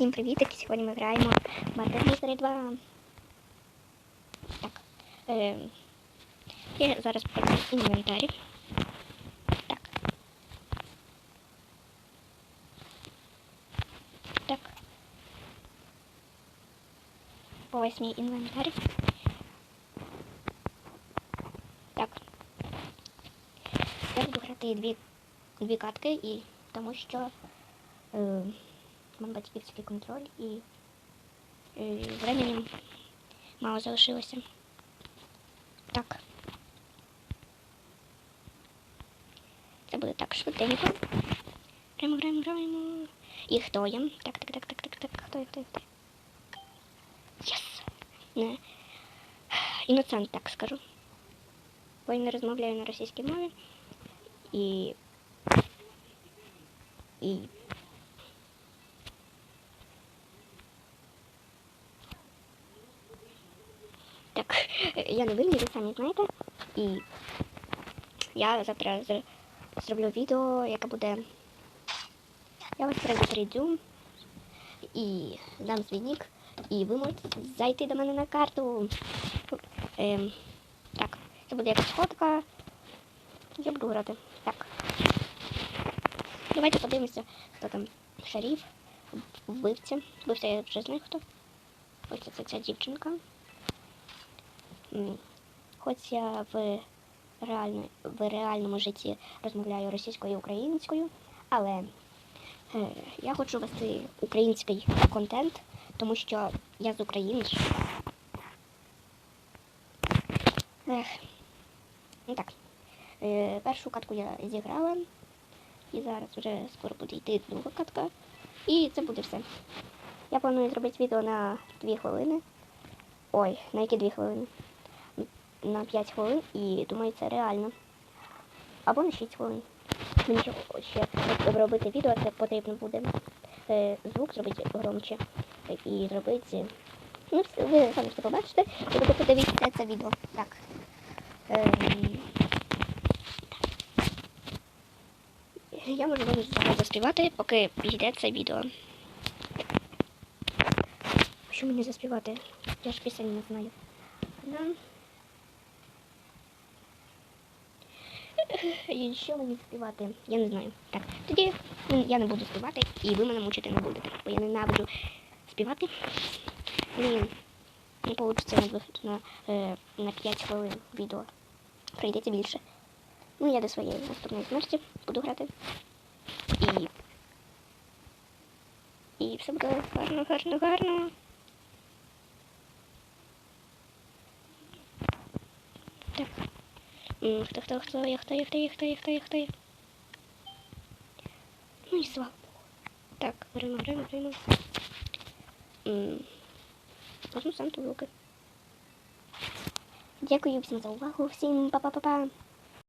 Всім привітики! Сьогодні ми граємо в Murder 2. Так. Е, я зараз покажу інвентарі. Так. Так. Ось мій інвентар. Так. Я буду грати дві, дві катки і тому що е, Мам батьківський контроль і е, времени мало залишилося. Так. Це буде так швиденько. Граємо, граємо, граємо. І хто я? Так, так, так, так, так, так. Хто я, хто я, хто? Єс! Не. Іноцент, так скажу. Бо я не розмовляю на російській мові. І. І Так, я не винні, ви самі знаєте. І я завтра зроблю відео, яке буде. Я вас прийду і дам свій і ви можете зайти до мене на карту. Ем, так, це буде якась фотка. Я буду грати. Так. Давайте подивимося, хто там шаріф, вбивця. Вбивця я вже знаю хто. Ось це ця дівчинка. Хоч я в, реально, в реальному житті розмовляю російською і українською, але е, я хочу вести український контент, тому що я з України. Ех. Ну так. Е, першу катку я зіграла, і зараз вже скоро буде йти друга катка. І це буде все. Я планую зробити відео на 2 хвилини. Ой, на які 2 хвилини? На 5 хвилин і думаю, це реально. Або на 6 хвилин. Мені ще, робити відео, це потрібно буде е, звук зробити громче і зробити. Ну, ви самі все побачите, і ви подивіться це відео. Так. Ем, Я можу вам заспівати, поки піде це відео. Що мені заспівати? Я ж пісень не знаю. Ну, І що мені співати? Я не знаю. Так, тоді я не буду співати, і ви мене мучити не будете. Бо я ненавиджу співати. Мені не вийде на, на, е, на 5 хвилин відео. Прийдеться більше. Ну, я до своєї наступної смерті буду грати. І. І все буде гарно, гарно, гарно. Так. Хто, хто, хто, я, хто, я, хто, я, хто, я, хто, я, хто, я. Ну і слава Богу. Так, беремо, беремо. М, Возьму сам тут руки. Дякую всім за увагу. Всім па-па-па-па.